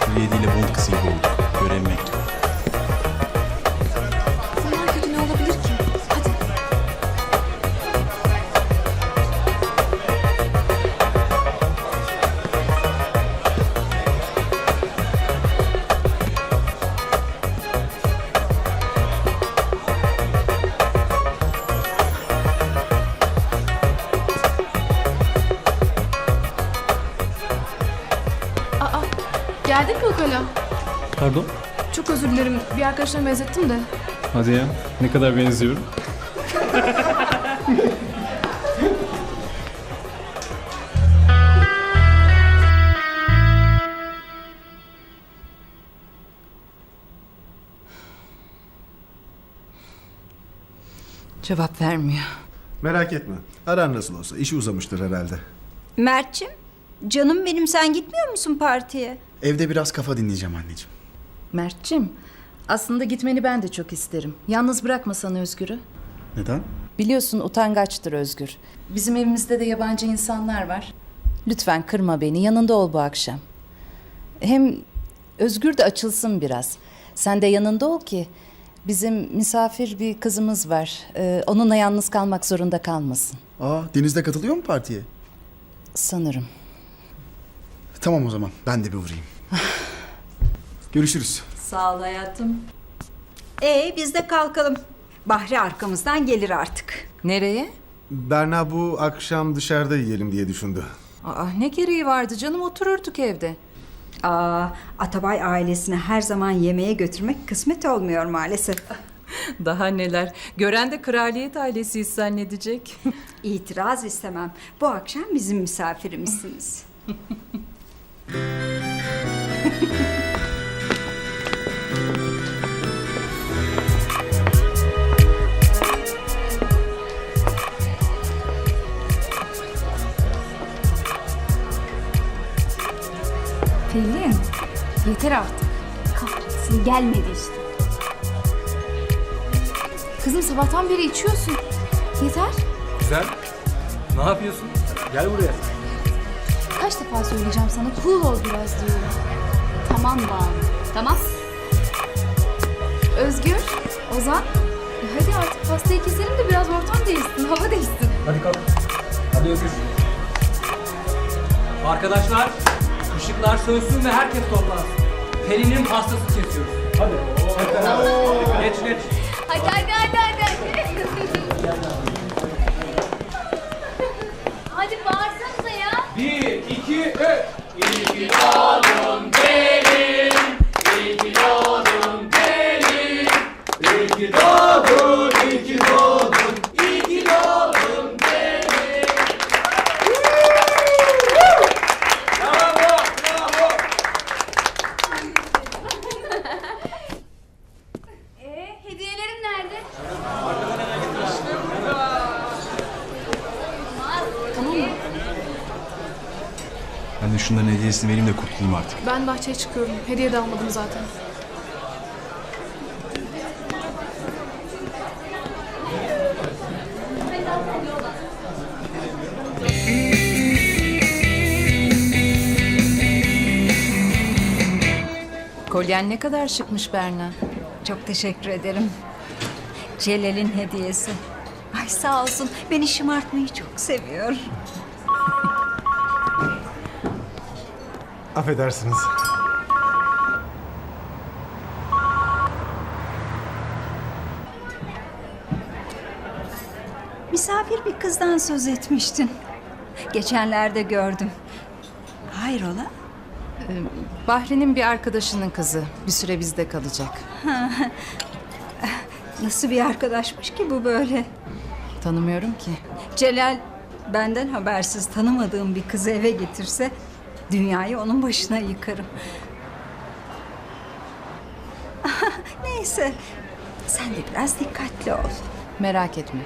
007 ile kızı gibi olduk. Görev mektubu. Lokala? Pardon? Çok özür dilerim. Bir arkadaşına benzettim de. Hadi ya. Ne kadar benziyorum. Cevap vermiyor. Merak etme. Aran nasıl olsa işi uzamıştır herhalde. Mert'cim, canım benim sen gitmiyor musun partiye? Evde biraz kafa dinleyeceğim anneciğim. Mert'cim aslında gitmeni ben de çok isterim. Yalnız bırakmasan Özgür'ü. Neden? Biliyorsun utangaçtır Özgür. Bizim evimizde de yabancı insanlar var. Lütfen kırma beni yanında ol bu akşam. Hem Özgür de açılsın biraz. Sen de yanında ol ki bizim misafir bir kızımız var. Ee, onunla yalnız kalmak zorunda kalmasın. Aa Deniz de katılıyor mu partiye? Sanırım. Tamam o zaman ben de bir uğrayayım. Görüşürüz. Sağ ol hayatım. Ee biz de kalkalım. Bahri arkamızdan gelir artık. Nereye? Berna bu akşam dışarıda yiyelim diye düşündü. Aa, ne gereği vardı canım otururduk evde. Aa, Atabay ailesini her zaman yemeğe götürmek kısmet olmuyor maalesef. Daha neler. Gören de kraliyet ailesiyiz zannedecek. İtiraz istemem. Bu akşam bizim misafirimizsiniz. Pelin, yeter artık. Kahretsin gelmedi işte. Kızım sabahtan beri içiyorsun. Yeter. Güzel. Ne yapıyorsun? Gel buraya. Kaç defa söyleyeceğim sana cool ol biraz diyorum. Tamam Banu, tamam. Özgür, Ozan. E hadi artık pastayı keselim de biraz ortam değişsin, hava değişsin. Hadi kalk. Hadi Özgür. Arkadaşlar, ışıklar sönsün ve herkes toplansın. Pelin'in pastasını kesiyoruz. Hadi. Hep beraber. Geç geç. De şunların hediyesini vereyim de kurtulayım artık. Ben bahçeye çıkıyorum. Hediye de almadım zaten. Kolyen ne kadar şıkmış Berna. Çok teşekkür ederim. Celal'in hediyesi. Ay sağ olsun beni şımartmayı çok seviyor. Affedersiniz. Misafir bir kızdan söz etmiştin. Geçenlerde gördüm. Hayrola? Bahri'nin bir arkadaşının kızı. Bir süre bizde kalacak. Nasıl bir arkadaşmış ki bu böyle? Tanımıyorum ki. Celal benden habersiz tanımadığım bir kızı eve getirse dünyayı onun başına yıkarım. Neyse sen de biraz dikkatli ol. Merak etme.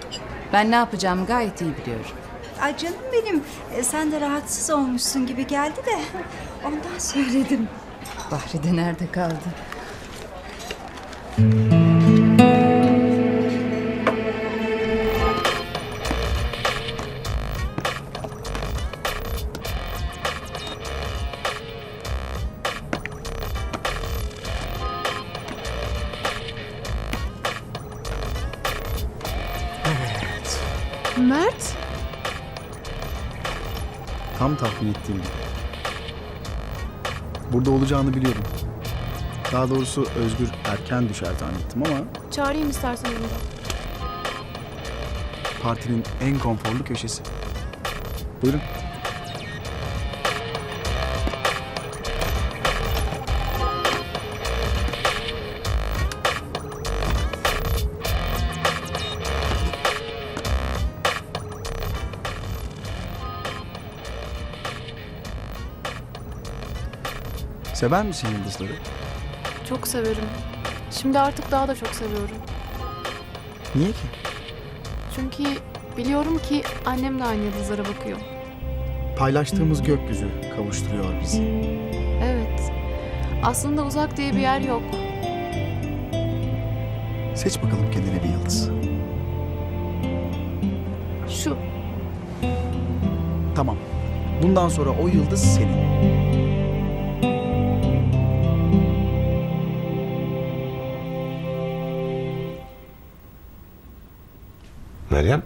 Ben ne yapacağımı gayet iyi biliyorum. Ay canım benim e, sen de rahatsız olmuşsun gibi geldi de ondan söyledim. Bahri de nerede kaldı? Tam tahmin ettiğim gibi. Burada olacağını biliyordum. Daha doğrusu Özgür erken düşer zannettim ama Çağırayım istersen onu da. partinin en konforlu köşesi. Buyurun. Sever misin yıldızları? Çok severim. Şimdi artık daha da çok seviyorum. Niye ki? Çünkü biliyorum ki annem de aynı yıldızlara bakıyor. Paylaştığımız gökyüzü kavuşturuyor bizi. Evet. Aslında uzak diye bir yer yok. Seç bakalım kendine bir yıldız. Şu. Tamam. Bundan sonra o yıldız senin. Meryem.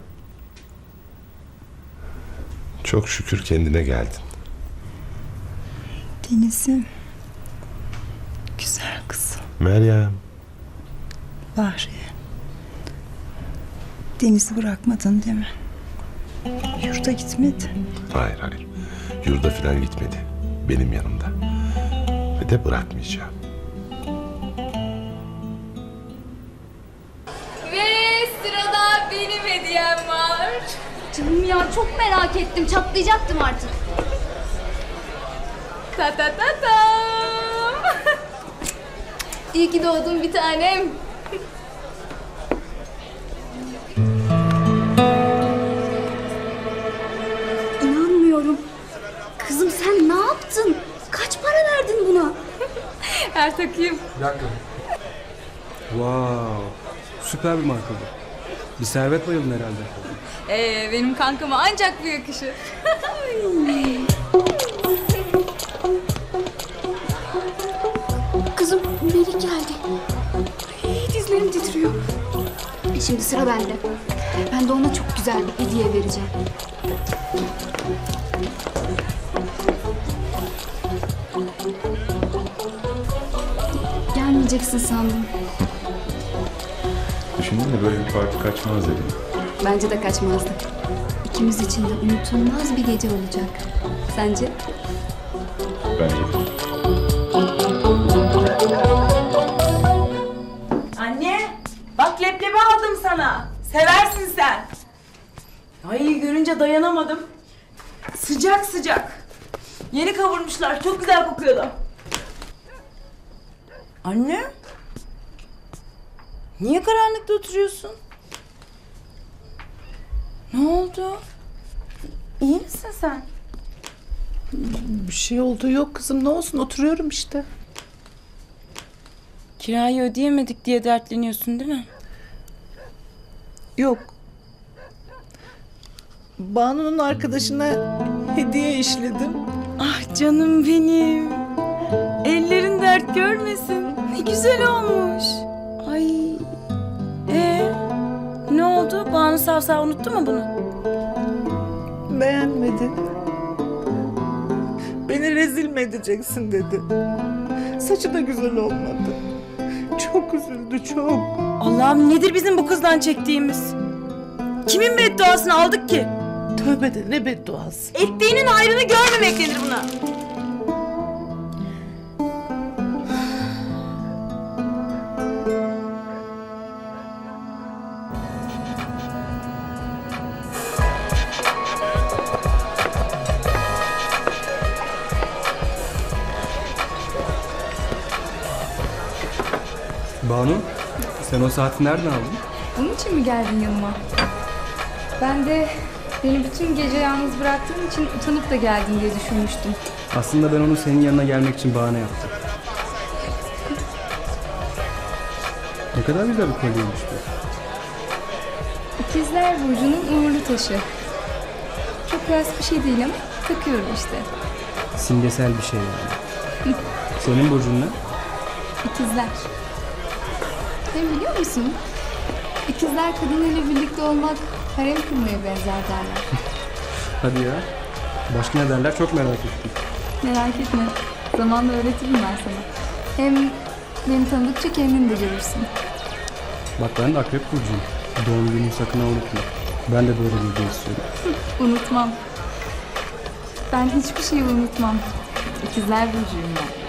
Çok şükür kendine geldin. Deniz'im. Güzel kızım. Meryem. Bahri. Deniz'i bırakmadın değil mi? Yurda gitmedi. Hayır hayır. Yurda falan gitmedi. Benim yanımda. Ve de bırakmayacağım. Canım ya çok merak ettim. Çatlayacaktım artık. Ta ta ta tam. İyi ki doğdun bir tanem. İnanmıyorum. Kızım sen ne yaptın? Kaç para verdin buna? Her takayım. Bir dakika. Wow. Süper bir marka bu. Bir servet bayıldın herhalde. Ee, benim kankama ancak bu yakışır. Kızım Melih geldi. Ay, dizlerim titriyor. E, Şimdi sıra bende. Ben de ona çok güzel bir hediye vereceğim. Gelmeyeceksin sandım. De böyle bir parti kaçmaz dedim. Bence de kaçmazdı. İkimiz için de unutulmaz bir gece olacak. Sence? Bence de. Anne, bak leblebi aldım sana. Seversin sen. Ay görünce dayanamadım. Sıcak sıcak. Yeni kavurmuşlar. Çok güzel kokuyordu. Anne? Niye karanlıkta oturuyorsun? Ne oldu? İyi misin sen? Bir şey oldu yok kızım ne olsun oturuyorum işte. Kirayı ödeyemedik diye dertleniyorsun değil mi? Yok. Banu'nun arkadaşına hediye işledim. Ah canım benim. Ellerin dert görmesin. Ne güzel olmuş. Oldu? Banu Savsav unuttu mu bunu? Beğenmedi. Beni rezil mi edeceksin dedi. Saçı da güzel olmadı. Çok üzüldü çok. Allah'ım nedir bizim bu kızdan çektiğimiz? Kimin bedduasını aldık ki? Tövbe de ne bedduası. Ettiğinin ayrını görmemek denir buna. Banu, sen o saati nereden aldın? Bunun için mi geldin yanıma? Ben de beni bütün gece yalnız bıraktığın için utanıp da geldin diye düşünmüştüm. Aslında ben onu senin yanına gelmek için bahane yaptım. Ne kadar güzel bir kolyeymiş bu. İkizler Burcu'nun uğurlu taşı. Çok klas bir şey değil ama takıyorum işte. Simgesel bir şey yani. Senin burcun ne? İkizler. Hem biliyor musun? İkizler kadınıyla birlikte olmak Harem kurmaya benzer derler. Hadi ya. Başka ne derler çok merak ettim. Merak etme. Zamanla öğretirim ben sana. Hem beni tanıdıkça kendin de görürsün. Bak ben de akrep burcuyum. Doğum gününü sakın ha unutma. Ben de böyle bir gün istiyorum. Unutmam. Ben hiçbir şeyi unutmam. İkizler Burcu'yum ben.